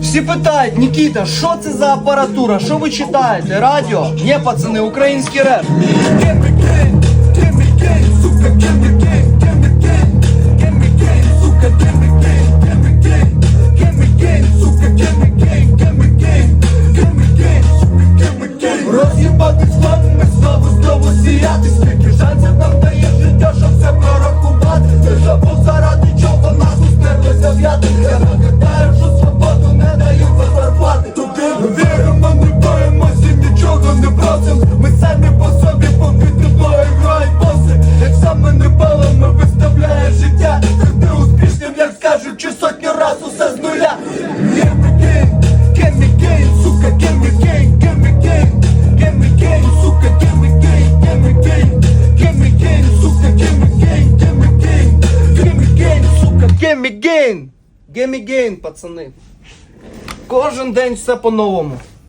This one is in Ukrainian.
Всі питають, Нікіта, що це за апаратура? Що ви читаєте? Радіо? Ні, пацани, український реп. Роз'їбати складно, ми знову знову сіяти Game again! Game again, пацани. Кожен день все по-новому.